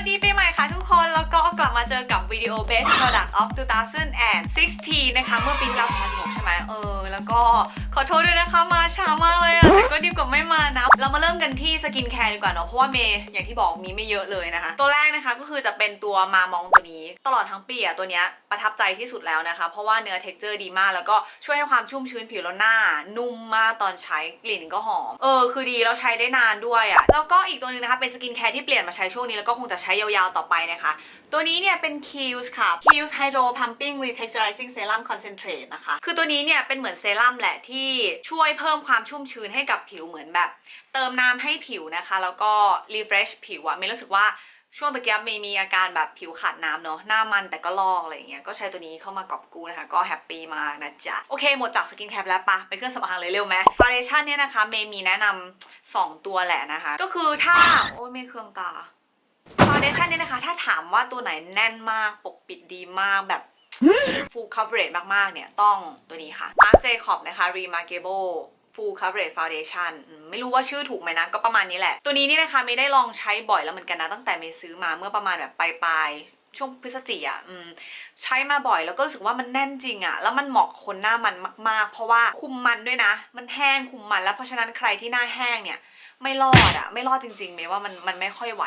วัสดีปีใหม่ค่ะทุกคน แล้วก็กลับมาเจอกับวิดีโอ Best Product of 2016 นะคะ เมื่อปีที่แล้ว2016ใช่ไหมเออ แล้วก็ขอโทษด้วยนะคะมาช้ามากเลยอะแต่ก็ดีกว่าไม่มานะ เรามาเริ่มกันที่สกินแคร์ดีกว่าเนาะ เพราะว่าเมย์อย่างที่บอกมีไม่เยอะเลยนะคะ ตัวแรกนะคะก็คือจะเป็นตัวมามองตัวนี้ ตลอดทั้งปีอะตัวเนี้ยประทับใจที่สุดแล้วนะคะ เพราะว่าเนื้อเท็กเจอร์ดีมาก แล้วก็ช่วยให้ความชุ่มชื้นผิวแล้วหน้า นุ่มมากตอนใช้กลิ่นก็หอม เออ คือดีแล้วใช้ได้นานด้วยอะแล้วก็อีกตัวหนึงนะคะเป็นสกินแคร์ที่เปลี่ยนมาใช้ช่วงนี้แล้วก็คงจะใช้ยาวๆต่อไปนะคะ ตัวนี้เนี่ยเป็น k i e l s ค่ะ k i e l s Hydro Pumping Retexturizing Serum Concentrate นะคะ คือตัวนี้เนี่ยเป็นเหมือนเซรั่มแหละที่ช่วยเพิ่มความชุ่มชื้นให้กับผิวเหมือนแบบ เติมน้ำให้ผิวนะคะ แล้วก็ refresh ผิวอะเมย์รู้สึกว่าช่วงตะกี้เมย์มีอาการแบบผิวขาดน้ำเนาะหน้ามันแต่ก็ลอกอะไรอย่างเงี้ยก็ใช้ตัวนี้เข้ามากอบกู้นะคะ ก็แฮปปี้มากนะจ๊ะ โอเค หมดจากสกินแคร์แล้วปะไปเครื่องสำอางเลยเร็วไหมฟ u n เดชั่นเนี่ยนะคะ เมย์มีแนะนำสองตัวแหละนะคะ ก็คือถ้า โอ้ยเมเครื่องตา ฟ u n เดชั่นเนี่ยนะคะ ถ้าถามว่าตัวไหนแน่นมากปกปิดดีมากแบบ full coverage มาก ๆ เนี่ย ต้องตัวนี้ค่ะ Marc Jacob นะคะ Remarkable full coverage foundation อืมไม่รู้ว่าชื่อถูกไหมนะ ก็ประมาณนี้แหละ ตัวนี้นี่นะคะไม่ได้ลองใช้บ่อยแล้วเหมือนกันนะ ตั้งแต่เมย์ซื้อมาเมื่อประมาณแบบปลายๆช่วงพฤศจิกอะอืมใช้มาบ่อยแล้วก็รู้สึกว่ามันแน่นจริงอะแล้วมันเหมาะกับคนหน้ามันมาก ๆ เพราะว่าคุมมันด้วยนะ มันแห้งคุมมันแล้วเพราะฉะนั้นใครที่หน้าแห้งเนี่ย ไม่รอดอะไม่รอดจริงๆเมย์ว่ามันมันไม่ค่อยไหว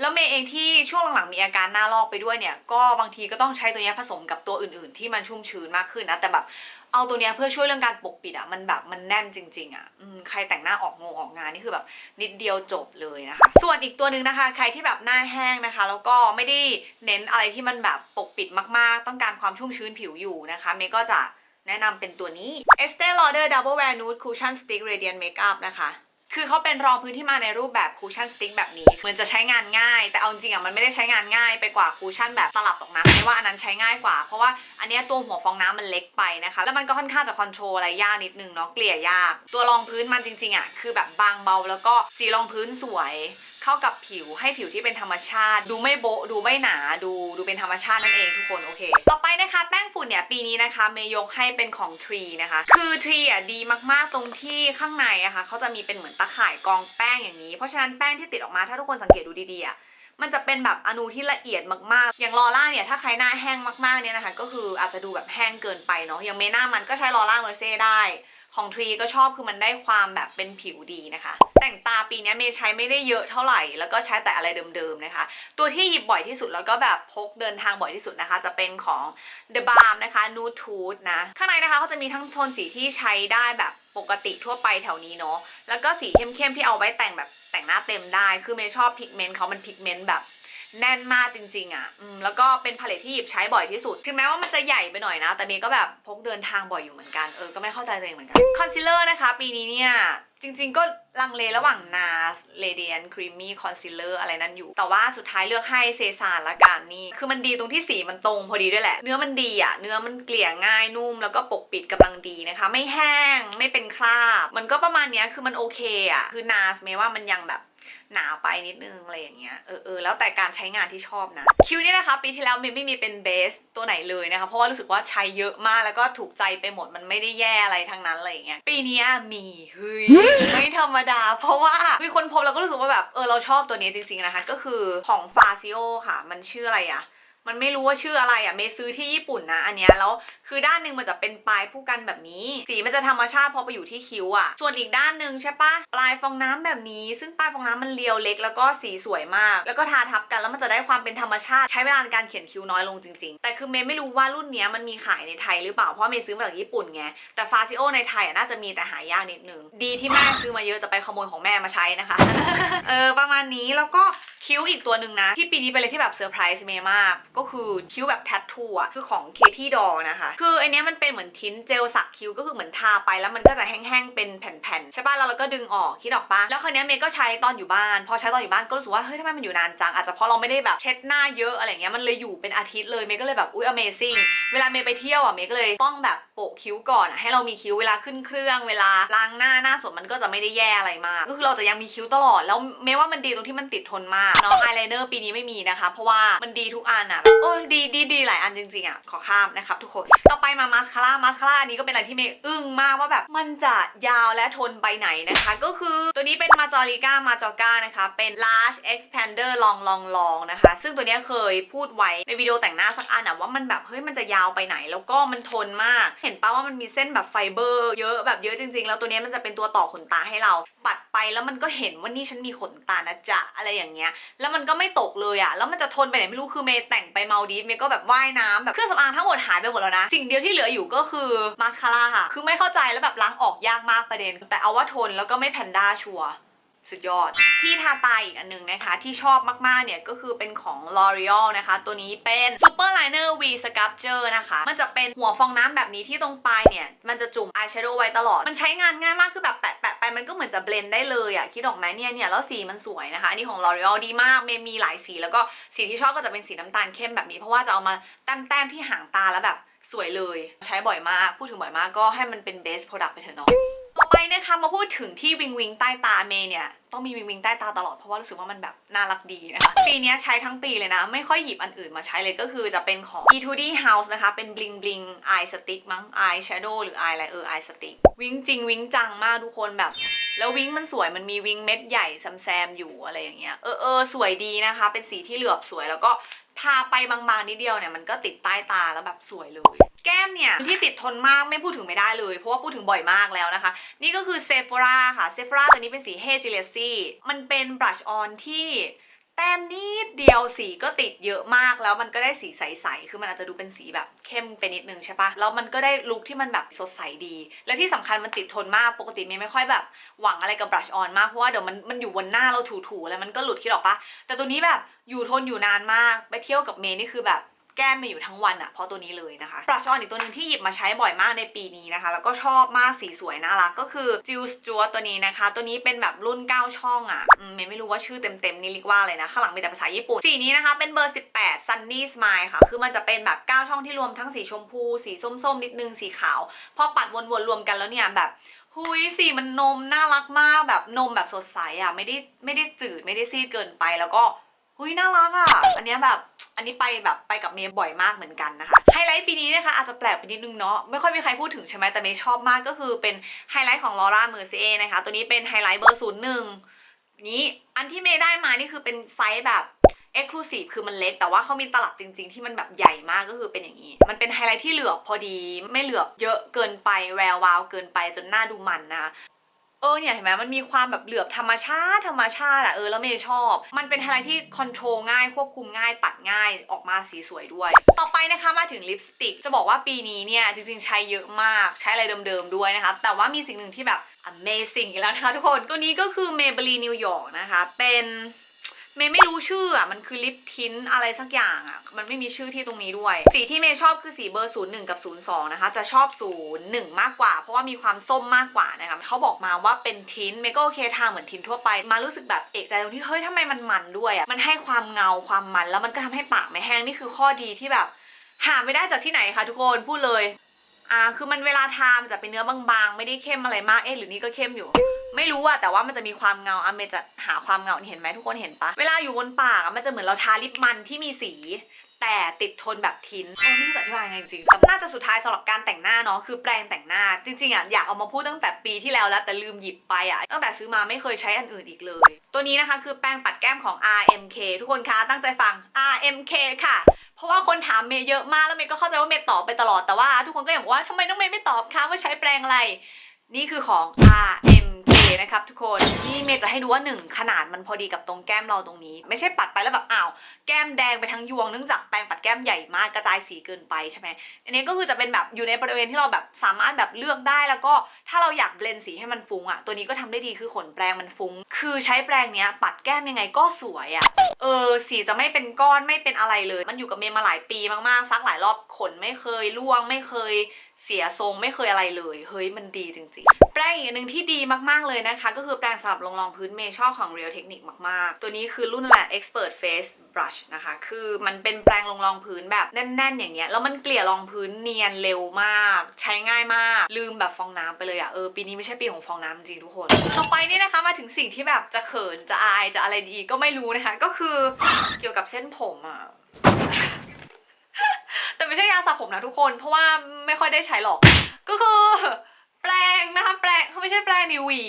แล้วเมย์เองที่ช่วงหลังๆมีอาการหน้าลอกไปด้วยเนี่ย ก็บางทีก็ต้องใช้ตัวเนี้ยผสมกับตัวอื่นๆ ที่มันชุ่มชื้นมากขึ้นนะแต่แบบเอาตัวเนี้ยเพื่อช่วยเรื่องการปกปิดอะมันแบบมันแน่นจริง ๆอะอใครแต่งหน้าออกงงออกงานนี่คือแบบนิดเดียวจบเลยนะคะส่วนอีกตัวหนึ่งนะคะ ใครที่แบบหน้าแห้งนะคะ แล้วก็ไม่ได้เน้นอะไรที่มันแบบปกปิดมากๆ ต้องการความชุ่มชื้นผิวอยู่นะคะเมย์ก็จะแนะนำเป็นตัวนี้ Estee Lauder Double Wear Nude Cushion Stick Radiant Makeup นะคะ คือเขาเป็นรองพื้นที่มาในรูปแบบคูชั่นสติ๊กแบบนี้เหมือนจะใช้งานง่าย แต่เอาจริงอะมันไม่ได้ใช้งานง่ายไปกว่าคูชั่นแบบตลับหรอกนะไม่ว่าอันนั้นใช้ง่ายกว่า เพราะว่าอันนี้ตัวหัวฟองน้ำมันเล็กไปนะคะ แล้วมันก็ค่อนข้างจะคอนโทรลอะไรยากนิดนึงเนาะเกลี่ยยาก ตัวรองพื้นมันจริงๆอะคือแบบบางเบาแล้วก็สีรองพื้นสวย เข้ากับผิวให้ผิวที่เป็นธรรมชาติ ดูไม่โบดูไม่หนาดูดูเป็นธรรมชาตินั่นเองทุกคนโอเค ต่อไปนะคะแป้งฝุ่นเนี่ยปีนี้นะคะเมย์ยกให้เป็นของทรีนะคะ คือทรีอะดีมากๆตรงที่ข้างในอะค่ะเขาจะมีเป็นเหมือนตะข่ายกองแป้งอย่างนี้ เพราะฉะนั้นแป้งที่ติดออกมาถ้าทุกคนสังเกตดูดีๆอะมันจะเป็นแบบอนูที่ละเอียดมากๆ อย่างลอร่าเนี่ยถ้าใครหน้าแห้งมากๆเนี่ยนะคะ ก็คืออาจจะดูแบบแห้งเกินไปเนาะ อย่างเมย์หน้ามันก็ใช้ลอร่าเมอร์เซ่ได้ ของทรีก็ชอบคือมันได้ความแบบเป็นผิวดีนะคะ แต่งตาปีนี้เมย์ใช้ไม่ได้เยอะเท่าไหร่ แล้วก็ใช้แต่อะไรเดิมๆนะคะ ตัวที่หยิบบ่อยที่สุดแล้วก็แบบพกเดินทางบ่อยที่สุดนะคะ จะเป็นของ The Balm นะคะ Nude Tooth นะ ข้างในนะคะเขาจะมีทั้งโทนสีที่ใช้ได้แบบปกติทั่วไปแถวนี้เนาะแล้วก็สีเข้มๆที่เอาไว้แต่งแบบแต่งหน้าเต็มได้ คือเมย์ชอบพิกเมนต์เขามันพิกเมนต์แบบ แน่นมากจริงๆอะแล้วก็เป็นพาเลทที่หยิบใช้บ่อยที่สุด ถึงแม้ว่ามันจะใหญ่ไปหน่อยนะ แต่เมย์ก็แบบพกเดินทางบ่อยอยู่เหมือนกัน เออ ก็ไม่เข้าใจตัวเองเหมือนกัน คอนซีลเลอร์นะคะ ปีนี้เนี่ย จริงๆ ก็ลังเลระหว่าง NARS Radiant Creamy Concealer อะไรนั้นอยู่ แต่ว่าสุดท้ายเลือกให้เซซานละกันนี่ คือมันดีตรงที่สีมันตรงพอดีด้วยแหละ เนื้อมันดีอะเนื้อมันเกลี่ยง่ายนุ่ม แล้วก็ปกปิดกำลังดีนะคะ ไม่แห้ง ไม่เป็นคราบ มันก็ประมาณเนี้ยคือมันโอเคอะคือ NARS เมย์ว่ามันยังแบบ หนาไปนิดนึงอะไรอย่างเงี้ยเออเออแล้วแต่การใช้งานที่ชอบนะคิวนี่นะคะปีที่แล้วเมย์ไม่มีเป็นเบสตัวไหนเลยนะคะเพราะว่ารู้สึกว่าใช้เยอะมากแล้วก็ถูกใจไปหมดมันไม่ได้แย่อะไรทั้งนั้นอะไรอย่างเงี้ยปีเนี้ยมีเฮ้ยไม่ธรรมดา เพราะว่ามีคนพบแล้วก็รู้สึกว่าแบบเออเราชอบตัวนี้จริงๆนะคะ ก็คือของฟาซิโอค่ะ มันชื่ออะไรอะ มันไม่รู้ว่าชื่ออะไรอะเมซื้อที่ญี่ปุ่นนะอันเนี้ยแล้วคือด้านหนึ่งมันจะเป็นปลายผู้กันแบบนี้ สีมันจะธรรมชาติพอไปอยู่ที่คิ้วอะ ส่วนอีกด้านหนึ่งใช่ปะปลายฟองน้ำแบบนี้ ซึ่งปลายฟองน้ำมันเรียวเล็ก แล้วก็สีสวยมาก แล้วก็ทาทับกันแล้วมันจะได้ความเป็นธรรมชาติใช้เวลาในการเขียนคิ้วน้อยลงจริง ๆ แต่คือเมย์ไม่รู้ว่ารุ่นเนี้ยมันมีขายในไทยหรือเปล่าเพราะเมย์ซื้อมาจากญี่ปุ่นไงแต่ฟาซิโอในไทยอะน่าจะมีแต่หายากนิดนึงดีที่แม่ซื้อมาเยอะจะไปขโมยของแม่มาใช้นะคะเออประมาณนี้แล้วก็ คิ้วอีกตัวหนึ่งนะ ที่ปีนี้เป็นอะไรที่แบบเซอร์ไพรส์เมย์มาก ก็คือคิ้วแบบแทททูอะคือของเคที่ดอนะคะ คือไอเนี้ยมันเป็นเหมือนทิ้นเจลสักคิ้วก็คือเหมือนทาไปแล้วมันก็จะแห้งๆเป็นแผ่นๆใช่ป่ะแล้วเราก็ดึงออกคิดออกปะแล้วคราวเนี้ยเมย์ก็ใช้ตอนอยู่บ้าน พอใช้ตอนอยู่บ้านก็รู้สึกว่าเฮ้ยทำไมมันอยู่นานจังอาจจะเพราะเราไม่ได้แบบเช็ดหน้าเยอะอะไรเงี้ยมันเลยอยู่เป็นอาทิตย์เลยเมย์ก็เลยแบบอุ้ย amazing เวลาเมย์ไปเที่ยวอะเมย์ก็เลยต้องแบบโปะคิ้วก่อนอะให้เรามีคิ้วเวลาขึ้นเครื่องเวลาล้างหน้าหน้าสดมันก็จะไม่ได้แย่อะไรมากก็คือเราจะยังมีคิ้วตลอดแล้วเมย์ว่ามันดีตรงที่มันติดทนมากเนาะอายไลเนอร์ปีนี้ไม่มีนะคะ เพราะว่ามันดีทุกอันอะโอ้ดีดีดีหลายอันจริงๆอะขอข้ามนะครับทุกคนต่อไปมามาสคาร่ามาสคาร่าอันนี้ก็เป็นอะไรที่เมย์อึ้งมากว่าแบบมันจะยาวและทนไปไหนนะคะ ก็คือตัวนี้เป็นมาจอริก้ามาจอก้านะคะ เป็น large expander long long long นะคะ ซึ่งตัวนี้เคยพูดไว้ในวิดีโอแต่งหน้าสักอันอะว่ามันแบบเฮ้ยมันจะยาวไปไหน แล้วก็มันทนมาก เห็นปะว่ามันมีเส้นแบบไฟเบอร์ เยอะแบบเยอะจริง ๆ แล้วตัวนี้มันจะเป็นตัวต่อขนตาให้เราปัดไปแล้วมันก็เห็นว่านี่ฉันมีขนตานะจ๊ะอะไรอย่างเงี้ยแล้วมันก็ไม่ตกเลยอะแล้วมันจะทนไปไหนไม่รู้คือเมย์แต่งไปเมาดีฟเมย์ก็แบบว่ายน้ำแบบเครื่องสำอางทั้งหมดหายไปหมดแล้วนะ สิ่งเดียวที่เหลืออยู่ก็คือมาสคาร่าค่ะ คือไม่เข้าใจแล้วแบบล้างออกยากมากประเด็น แต่เอาว่าทนแล้วก็ไม่แพนด้าชัวร์ สุดยอด ที่ทาตาอีกอันหนึงนะคะ ที่ชอบมากๆเนี่ยก็คือเป็นของ L'Oreal นะคะ ตัวนี้เป็น Super Liner V Sculpture นะคะ มันจะเป็นหัวฟองน้ำแบบนี้ที่ตรงปลายเนี่ย มันจะจุ่มอายแชโดว์ไว้ตลอด มันใช้งานง่ายมากคือแบบแปะแปะไปมันก็เหมือนจะเบลนได้เลยอะคิดออกไหมเนี่ยเนี่ยแล้วสีมันสวยนะคะ อันนี้ของ L'Oreal ดีมากเมมีหลายสีแล้วก็สีที่ชอบก็จะเป็นสีน้ำตาลเข้มแบบนี้ เพราะว่าจะเอามาแต้มๆที่หางตาแล้วแบบสวยเลย ใช้บ่อยมากพูดถึงบ่อยมากก็ให้มันเป็น best product ไปเถอะเนาะ ต่อไปนะคะมาพูดถึงที่วิงวิงใต้ตาเมเนี่ยต้องมีวิงวิงใต้ตาตลอดเพราะว่ารู้สึกว่ามันแบบน่ารักดีนะคะปีนี้ใช้ทั้งปีเลยนะ ไม่ค่อยหยิบอันอื่นมาใช้เลยก็คือจะเป็นของ E2D House นะคะ เป็น bling bling eye stick มั้ง eye shadow หรือ eye อะไรเออ eye stick วิงจริงวิงจังมากทุกคนแบบแล้ววิงมันสวยมันมีวิงเม็ดใหญ่แซมๆอยู่อะไรอย่างเงี้ยเออเออสวยดีนะคะ เป็นสีที่เหลือบสวยแล้วก็ทาไปบางๆนิดเดียวเนี่ยมันก็ติดใต้ตาแล้วแบบสวยเลย แก้มเนี่ยที่ติดทนมากไม่พูดถึงไม่ได้เลย เพราะว่าพูดถึงบ่อยมากแล้วนะคะ นี่ก็คือ Sephora ค่ะ Sephora ตัวนี้เป็นสี Hey Jealousy มันเป็นบลัชออนที่แต้มนิดเดียวสีก็ติดเยอะมากแล้วมันก็ได้สีใสๆ คือมันอาจจะดูเป็นสีแบบเข้มไปนิดนึงใช่ปะแล้วมันก็ได้ลุคที่มันแบบสดใสดี และที่สำคัญมันติดทนมาก ปกติเมย์ไม่ค่อยแบบหวังอะไรกับบลัชออนมาก เพราะว่าเดี๋ยวมันมันอยู่บนหน้าเราถูๆแล้วมันก็หลุดคิดออกปะแต่ตัวนี้แบบอยู่ทนอยู่นานมาก ไปเที่ยวกับเมย์นี่คือแบบ แก้มมาอยู่ทั้งวันอะเพราะตัวนี้เลยนะคะบลัชออนอีกตัวนึงที่หยิบมาใช้บ่อยมากในปีนี้นะคะ แล้วก็ชอบมากสีสวยน่ารักก็คือจิลสจ w ตัวนี้นะคะ ตัวนี้เป็นแบบรุ่น 9 ช่องอะเมย์ไม่รู้ว่าชื่อเต็มๆนี่เรียกว่าอะไรนะ ข้างหลังมีแต่ภาษาญี่ปุ่น สีนี้นะคะเป็นเบอร์ 18 Sunny Smile ค่ะ คือมันจะเป็นแบบ 9 ช่องที่รวมทั้งสีชมพู สีส้มๆนิดนึงสีขาว พอปัดวนๆรวมกันแล้วเนี่ยแบบหุยสีมันนมน่ารักมากแบบนมแบบสดใสอะไม่ได้ไม่ได้จืดไม่ได้ซีดเกินไปแล้วก็ หุยน่ารักอะ อันเนี้ยแบบ อันนี้ไปแบบไปกับเมย์บ่อยมากเหมือนกันนะคะ ไฮไลท์ปีนี้นะคะอาจจะแปลกไปนิดนึงเนาะ ไม่ค่อยมีใครพูดถึงใช่ไหมแต่เมย์ชอบมากก็คือเป็นไฮไลท์ของลอร่าเมอร์เซ่นะคะ ตัวนี้เป็นไฮไลท์เบอร์ศูนย์หนึ่งนี้อันที่เมย์ได้มานี่คือเป็นไซส์แบบเอ็กซ์คลูซีฟคือมันเล็กแต่ว่าเขามีตลับจริง ๆ ที่มันแบบใหญ่มากก็คือเป็นอย่างนี้ มันเป็นไฮไลท์ที่เหลือบพอดีไม่เหลือบเยอะเกินไปแวววาวเกินไปจนหน้าดูมันนะ เออเนี่ยเห็นไหมมันมีความแบบเหลือบธรรมชาติธรรมชาติอะเออแล้วเมย์ชอบ มันเป็นอะไรท์ที่คอนโทรลง่ายควบคุมง่ายปัดง่ายออกมาสีสวยด้วย ต่อไปนะคะมาถึงลิปสติก จะบอกว่าปีนี้เนี่ยจริงๆใช้เยอะมากใช้อะไรเดิมๆด้วยนะคะแต่ว่ามีสิ่งหนึ่งที่แบบ amazing อีกแล้วนะคะทุกคนตัวนี้ก็คือ Maybelline New York นะคะเป็น เมย์ไม่รู้ชื่ออะมันคือลิปทินอะไรสักอย่างอะมันไม่มีชื่อที่ตรงนี้ด้วย สีที่เมย์ชอบคือสีเบอร์01กับ02นะคะจะชอบ01มากกว่า เพราะว่ามีความส้มมากกว่านะคะเขาบอกมาว่าเป็นทินเมย์ก็โอเคทาเหมือนทินทั่วไป มารู้สึกแบบเอกใจตรงที่เฮ้ยทำไมมันมันด้วยอะมันให้ความเงาความมัน แล้วมันก็ทำให้ปากไม่แห้งนี่คือข้อดีที่แบบ หาไม่ได้จากที่ไหนคะทุกคนพูดเลยอ่าคือมันเวลาทามันจะเป็นเนื้อบางๆ ไม่ได้เข้มอะไรมากเอ๊ะหรือนี่ก็เข้มอยู่ ไม่รู้อะแต่ว่ามันจะมีความเงาอะเมย์จะหาความเงาเห็นไหมทุกคนเห็นปะเวลาอยู่บนปากอะมันจะเหมือนเราทาลิปมันที่มีสีแต่ติดทนแบบทินเออไม่รู้จะอธิบายยังไงจริงๆแต่น่าจะสุดท้ายสำหรับการแต่งหน้าเนาะคือแปรงแต่งหน้า จริงๆอะอยากเอามาพูดตั้งแต่ปีที่แล้วแล้วแต่ลืมหยิบไปอะตั้งแต่ซื้อมาไม่เคยใช้อันอื่นอีกเลย ตัวนี้นะคะคือแปรงปัดแก้มของ RMK ทุกคนคะตั้งใจฟัง RMK ค่ะ เพราะว่าคนถามเมย์เยอะมากแล้วเมย์ก็เข้าใจว่าเมย์ตอบไปตลอดแต่ว่า ทุกคนก็อยังบอกว่าทำไมน้องเมย์ไม่ตอบคะว่าใช้แปรงอะไร นี่คือของ RMK นะครับทุกคนนี่เมย์จะให้ดูว่า1ขนาดมันพอดีกับตรงแก้มเราตรงนี้ ไม่ใช่ปัดไปแล้วแบบอ้าวแก้มแดงไปทั้งยวงเนื่องจากแปรงปัดแก้มใหญ่มากกระจายสีเกินไปใช่ไหมอันนี้ก็คือจะเป็นแบบอยู่ในบริเวณที่เราแบบสามารถแบบเลือกได้แล้วก็ถ้าเราอยากเบลนสีให้มันฟุ้งอะตัวนี้ก็ทำได้ดีคือขนแปรงมันฟุ้ง คือใช้แปรงเนี้ยปัดแก้มยังไงก็สวยอะเออสีจะไม่เป็นก้อนไม่เป็นอะไรเลย มันอยู่กับเมย์มาหลายปีมากๆซักหลายรอบขนไม่เคยร่วงไม่เคย เสียทรงไม่เคยอะไรเลยเฮ้ยมันดีจริงๆ แปรงอีกอันหนึ่งที่ดีมากๆเลยนะคะ ก็คือแปรงสำหรับลงรองพื้นเมย์ชอบของ Real Technique มากๆ ตัวนี้คือรุ่นแหละ Expert Face Brush นะคะ คือมันเป็นแปรงลงรองพื้นแบบแน่น ๆ อย่างเงี้ยแล้วมันเกลี่ยรองพื้นเนียนเร็วมาก ใช้ง่ายมากลืมแบบฟองน้ำไปเลยอะเออปีนี้ไม่ใช่ปีของฟองน้ำจริงทุกคน ต่อไปนี่นะคะมาถึงสิ่งที่แบบจะเขินจะอายจะอะไรดีก็ไม่รู้นะคะ ก็คือเกี่ยวกับเส้นผมอะ ไม่ใช่ยาสระผมนะทุกคน เพราะว่าไม่ค่อยได้ใช้หรอก ก็คือแปรงนะคะแปรงเขาไม่ใช่แปรงดิหวี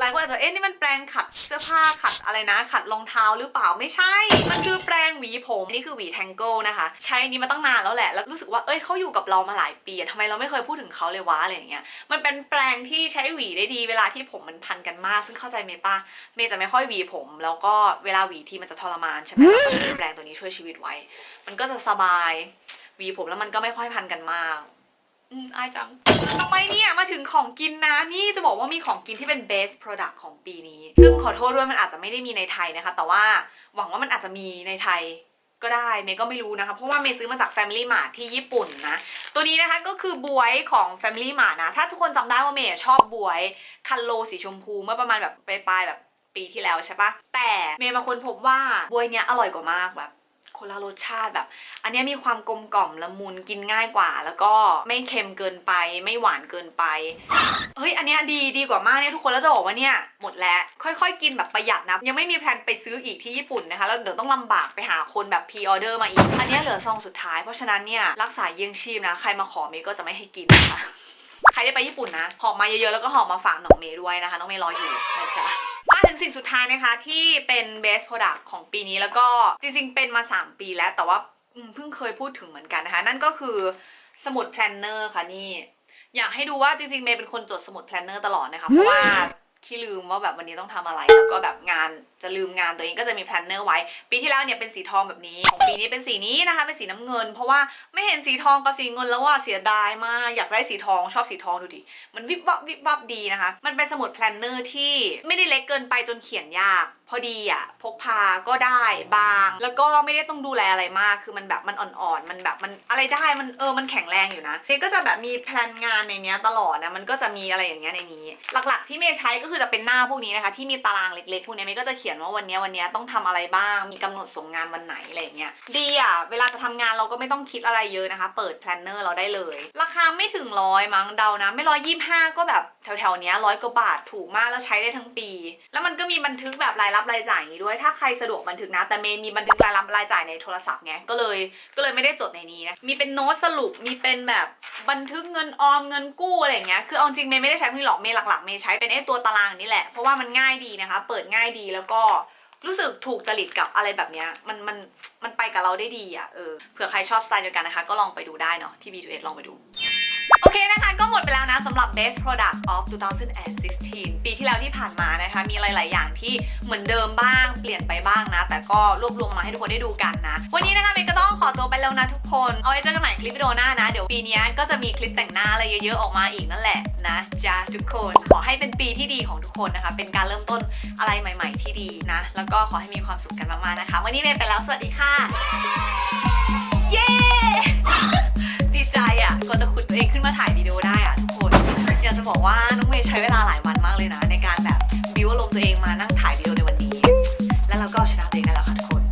หลายคนอาจจะเอ๊ะนี่มันแปรงขัดเสื้อผ้าขัดอะไรนะ ขัดรองเท้าหรือเปล่าไม่ใช่ มันคือแปรงหวีผมนี่คือหวีแทงเกิลนะคะ ใช้นี้มาตั้งนานแล้วแหละ แล้วรู้สึกว่าเอ้ยเขาอยู่กับเรามาหลายปีอะทำไมเราไม่เคยพูดถึงเขาเลยวะอะไรอย่างเงี้ยมันเป็นแปรงที่ใช้หวีได้ดี เวลาที่ผมมันพันกันมาก ซึ่งเข้าใจเมย์ป้าเมย์จะไม่ค่อยหวีผม แล้วก็เวลาหวีทีมันจะทรมานใช่ไหมแล้วก็มีแปรงตัวนี้ช่วยชีวิตไว้ มันก็จะสบาย วีผมแล้วมันก็ไม่ค่อยพันกันมาก อืมอายจัง ต่อไปเนี่ยมาถึงของกินนะนี่จะบอกว่ามีของกินที่เป็น best product ของปีนี้ ซึ่งขอโทษด้วยมันอาจจะไม่ได้มีในไทยนะคะ แต่ว่าหวังว่ามันอาจจะมีในไทยก็ได้เมย์ก็ไม่รู้นะคะ เพราะว่าเมย์ซื้อมาจาก Family Mart ที่ญี่ปุ่นนะ ตัวนี้นะคะก็คือบวยของ Family Mart นะ ถ้าทุกคนจำได้ว่าเมย์ชอบบวยคันโลสีชมพูเมื่อประมาณแบบปลายๆแบบปีที่แล้วใช่ปะแต่เมย์มาค้นพบว่าบวยเนี้ยอร่อยกว่ามากแบบ คนละรสชาติแบบ อันเนี้ยมีความกลมกล่อมละมุนกินง่ายกว่า แล้วก็ไม่เค็มเกินไป ไม่หวานเกินไป เฮ้ย อันเนี้ยดีดีกว่ามากเนี่ยทุกคนแล้วจะบอกว่าเนี่ยหมดแล้วค่อยๆ กินแบบประหยัดนะยังไม่มีแพลนไปซื้ออีกที่ญี่ปุ่นนะคะแล้วเดี๋ยวต้องลำบากไปหาคนแบบพรีออเดอร์มาอีก อันเนี้ยเหลือซองสุดท้ายเพราะฉะนั้นเนี่ยรักษาเยี่ยงชีพนะใครมาขอเมย์ก็จะไม่ให้กินนะคะใครได้ไปญี่ปุ่นนะหอบมาเยอะๆแล้วก็หอบมาฝากน้องเมย์ด้วยนะคะน้องเมย์รออยู่นะจ๊ะ สิ่งสุดท้ายนะคะที่เป็นเบสโปรดักต์ของปีนี้แล้วก็จริงๆ เป็นมา 3 ปีแล้วแต่ว่าเพิ่งเคยพูดถึงเหมือนกันนะคะ นั่นก็คือสมุดแพลนเนอร์ค่ะนี่ อยากให้ดูว่าจริงๆเมย์เป็นคนจดสมุดแพลนเนอร์ตลอดนะคะ เพราะว่า ที่ลืมว่าแบบวันนี้ต้องทำอะไรแล้วก็แบบงานจะลืมงานตัวเองก็จะมีแพลนเนอร์ไว้ ปีที่แล้วเนี่ยเป็นสีทองแบบนี้ของปีนี้เป็นสีนี้นะคะเป็นสีน้ำเงิน เพราะว่าไม่เห็นสีทองกับสีเงินแล้วว่าเสียดายมากอยากได้สีทองชอบสีทองดูดิมันวิบวับวิบวับดีนะคะ มันเป็นสมุดแพลนเนอร์ที่ไม่ได้เล็กเกินไปจนเขียนยากพอดีอะพกพาก็ได้บาง แล้วก็ไม่ได้ต้องดูแลอะไรมาก คือมันแบบมันอ่อนๆ มันแบบมันอะไรได้มันเออมันแข็งแรงอยู่นะเมย์ก็จะแบบมีแพลนงานในเนี้ยตลอดนะมันก็จะมีอะไรอย่างเงี้ยในนี้ หลักๆ ที่เมย์ใช้ก็คือจะเป็นหน้าพวกนี้นะคะ ที่มีตารางเล็กๆพวกนี้เมย์ก็จะเขียนว่าวันนี้วันนี้ต้องทำอะไรบ้าง มีกำหนดส่งงานวันไหนอะไรอย่างเงี้ยดีอะเวลาจะทำงานเราก็ไม่ต้องคิดอะไรเยอะนะคะ เปิดแพลนเนอร์เราได้เลย ราคาไม่ถึงร้อยมั้งเดานะ ไม่ร้อยยี่ห้าก็แบบแถวๆเนี้ยร้อยกว่าบาทถูกมากแล้วใช้ได้ทั้งปี แล้วมันก็มีบันทึกแบบรายรับรายจ่ายนี้ด้วย ถ้าใครสะดวกบันทึกนะ แต่เมย์มีบันทึกรายรับรายจ่ายในโทรศัพท์ไง ก็เลย ก็เลยไม่ได้จดในนี้นะ มีเป็นโน้ตสรุป มีเป็นแบบบันทึกเงินออมเงินกู้อะไรอย่างเงี้ย คือเอาจริงเมย์ไม่ได้ใช้พวกนี้หรอก เมย์หลักๆเมย์ใช้เป็นไอ้ตัวตารางนี่แหละ เพราะว่ามันง่ายดีนะคะ เปิดง่ายดีแล้วก็รู้สึกถูกจริตกับอะไรแบบเนี้ยมันมันมันไปกับเราได้ดีอะเออเผื่อใครชอบสไตล์เดียวกันนะคะ ก็ลองไปดูได้เนาะที่ B2S ลองไปดู โอเคนะคะก็หมดไปแล้วนะสำหรับ best product of 2016 ปีที่แล้วที่ผ่านมานะคะ มีหลาย ๆ อย่างที่เหมือนเดิมบ้าง เปลี่ยนไปบ้างนะ แต่ก็รวบรวมมาให้ทุกคนได้ดูกันนะ วันนี้นะคะเมย์ก็ต้องขอตัวไปแล้วนะทุกคน เอาไว้เจอกันใหม่คลิปวิดีโอหน้านะ เดี๋ยวปีนี้ก็จะมีคลิปแต่งหน้าอะไรเยอะ ๆ ออกมาอีกนั่นแหละนะจ้าทุกคน ขอให้เป็นปีที่ดีของทุกคนนะคะ เป็นการเริ่มต้นอะไรใหม่ ๆ ที่ดีนะ แล้วก็ขอให้มีความสุขกันมาก ๆ นะคะ วันนี้เมย์ไปแล้ว สวัสดีค่ะ เย้ดีใจอะ ก็จะขุดตัวเองขึ้นมาถ่ายวิดีโอได้อะทุกคนอยากจะบอกว่าน้องเมย์ใช้เวลาหลายวันมากเลยนะ ในการแบบบิวอารมณ์ตัวเองมานั่งถ่ายวิดีโอในวันนี้ แล้วเราก็เอาชนะตัวเองได้แล้วค่ะทุกคน